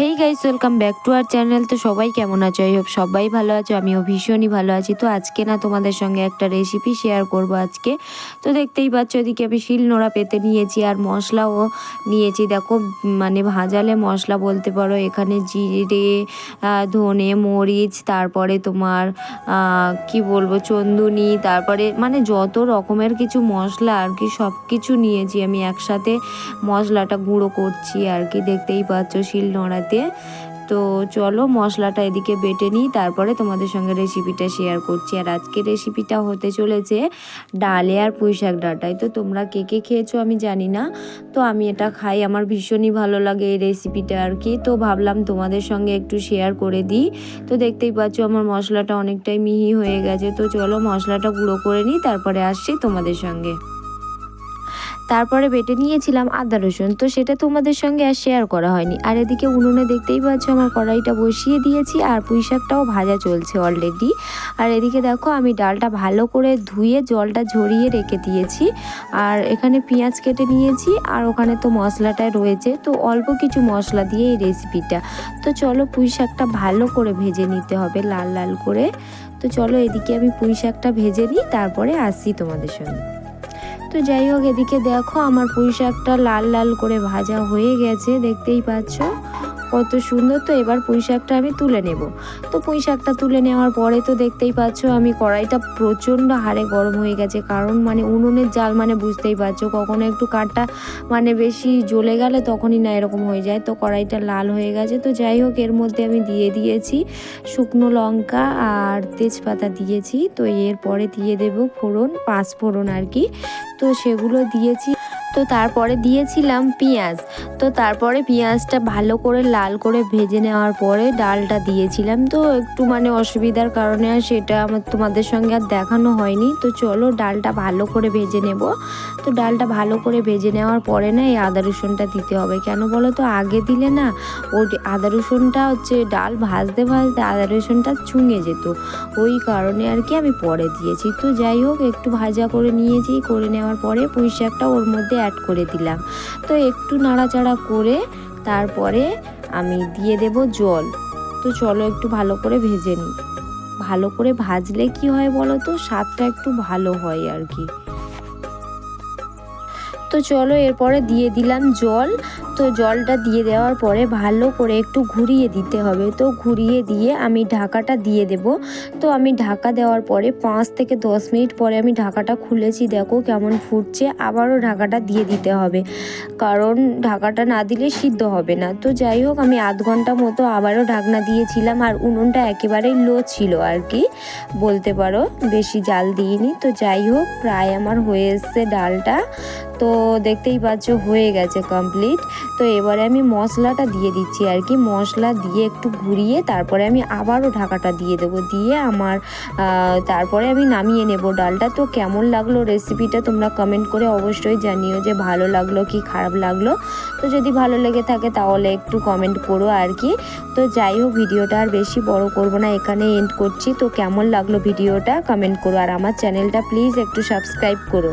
Hey guys welcome back to our channel তো সবাই কেমন আছো? আই হোপ সবাই ভালো আছো, আমিও ভীষণই ভালো আছি। তো আজকে না তোমাদের সঙ্গে একটা রেসিপি শেয়ার করব আজকে। তো দেখতেই পাচ্ছ ওদিকে আমি শিল নোড়া পেতে নিয়েছি, আর মশলাও নিয়েছি। দেখো মানে ভাজালে মশলা বলতে পারো, এখানে জিরে ধনে, মরিচ, তারপরে তোমার কি বলব, চন্দুনি, তারপরে মানে যত রকমের কিছু মশলা আর কি সব কিছু নিয়েছি আমি একসাথে মশলাটা গুঁড়ো করছি আর কি। দেখতেই পাচ্ছ শিল নোড়াতে তো চলো মশলাটা এদিকে বেটে নিই, তারপরে তোমাদের সঙ্গে রেসিপিটা শেয়ার করছি। আর আজকে রেসিপিটা হতে চলেছে ডালে আর পুঁই শাক ডাটায়। তো তোমরা কে কে খেয়েছো আমি জানি না, তো আমি এটা খাই। আমার ভীষণই ভালো লাগে এই রেসিপিটা আর কি। তো ভাবলাম তোমাদের সঙ্গে একটু শেয়ার করে দিই। তো দেখতেই পাচ্ছ আমার মশলাটা অনেকটাই মিহি হয়ে গেছে। তো চলো মশলাটা গুঁড়ো করে নিই, তারপরে আসছি তোমাদের সঙ্গে। তারপরে বেটে নিয়েছিলাম আদা রসুন। তো সেটা তোমাদের সঙ্গে আর শেয়ার করা হয়নি। আর এদিকে উনুনে দেখতেই পাচ্ছ আমার কড়াইটা বসিয়ে দিয়েছি আর পুঁই শাকটাও ভাজা চলছে অলরেডি আর এদিকে দেখো আমি ডালটা ভালো করে ধুয়ে জলটা ঝরিয়ে রেখে দিয়েছি। আর এখানে পেঁয়াজ কেটে নিয়েছি আর ওখানে তো মশলাটায় রয়েছে। তো অল্প কিছু মশলা দিয়ে এই রেসিপিটা তো চলো পুঁই শাকটা ভালো করে ভেজে নিতে হবে লাল লাল করে। তো চলো এদিকে আমি পুঁই শাকটা ভেজে নিই, তারপরে আসছি তোমাদের সঙ্গে। তো যাই হোক, এদিকে দেখো আমার পুঁই শাকটা লাল লাল করে ভাজা হয়ে গেছে, দেখতেই পাচ্ছ? কত সুন্দর তো এবার পুঁই শাকটা আমি তুলে নেব। তো পুঁই শাকটা তুলে নেওয়ার পরে তো দেখতেই পাচ্ছ আমি কড়াইটা প্রচণ্ড হারে গরম হয়ে গেছে। কারণ মানে উনুনের জাল মানে বুঝতেই পারছ, কখনো একটু কাঠটা মানে বেশি জ্বলে গেলে তখনই না এরকম হয়ে যায়। তো কড়াইটা লাল হয়ে গেছে। তো যাই হোক, এর মধ্যে আমি দিয়ে দিয়েছি শুকনো লঙ্কা আর তেজপাতা দিয়েছি। তো এরপরে দিয়ে দেব ফোড়ন পাঁচ ফোড়ন আর কি। তো সেগুলো দিয়েছি। তো তারপরে দিয়েছিলাম পেঁয়াজ। তো তারপরে পেঁয়াজটা ভালো করে লাল করে ভেজে নেওয়ার পরে ডালটা দিয়েছিলাম। তো একটু মানে অসুবিধার কারণে আর সেটা আমার তোমাদের সঙ্গে আর দেখানো হয়নি। তো চলো ডালটা ভালো করে ভেজে নেব। তো ডালটা ভালো করে ভেজে নেওয়ার পরে না এই আদা রসুনটা দিতে হবে। কেন বলো তো? আগে দিলে না ওই আদা রসুনটা হচ্ছে ডাল ভাজতে ভাজতে আদা রসুনটা চুঙে যেত। ওই কারণে আর কি আমি পরে দিয়েছি। তো যাই হোক, একটু ভাজা করে নিয়েছি। করে নেওয়ার পরে পুঁই শাকটা ওর মধ্যে অ্যাড করে দিলাম। তো একটু নাড়াচাড়া করে তারপরে আমি দিয়ে দেব জল। তো চলো একটু ভালো করে ভেজে নিই। ভালো করে ভাজলে কি হয় বলো তো স্বাদটা একটু ভালো হয় আর কি। তো চলো এরপরে দিয়ে দিলাম জল। তো জলটা দিয়ে দেওয়ার পরে ভালো করে একটু ঘুরিয়ে দিতে হবে। তো ঘুরিয়ে দিয়ে আমি ঢাকাটা দিয়ে দেব। তো আমি ঢাকা দেওয়ার পরে পাঁচ থেকে দশ মিনিট পরে আমি ঢাকাটা খুলেছি। দেখো কেমন ফুটছে। আবারও ঢাকাটা দিয়ে দিতে হবে। কারণ ঢাকাটা না দিলে সিদ্ধ হবে না। তো যাই হোক, আমি আধ ঘণ্টা মতো আবারও ঢাকনা দিয়েছিলাম। আর উনুনটা একেবারেই লো ছিল আর কি। বলতে পারো, বেশি জাল দিইনি। তো যাই হোক, প্রায় আমার হয়ে এসছে ডালটা। তো দেখতেই পাচ্ছ হয়ে গেছে কমপ্লিট তো এবারে আমি মশলাটা দিয়ে দিচ্ছি আর কি। মশলা দিয়ে একটু ঘুরিয়ে তারপরে আমি আবারও ঢাকাটা দিয়ে দেবো। দিয়ে আমার তারপরে আমি নামিয়ে নেব ডালটা। তো কেমন লাগল রেসিপিটা তোমরা কমেন্ট করে অবশ্যই জানিও যে ভালো লাগল কি খারাপ লাগল। তো যদি ভালো লেগে থাকে তাহলে একটু কমেন্ট করো আর কি। তো যাই হোক, ভিডিওটা আর বেশি বড় করব না, এখানে এন্ড করছি। তো কেমন লাগল ভিডিওটা কমেন্ট করো। আর আমার চ্যানেলটা প্লিজ একটু সাবস্ক্রাইব করো।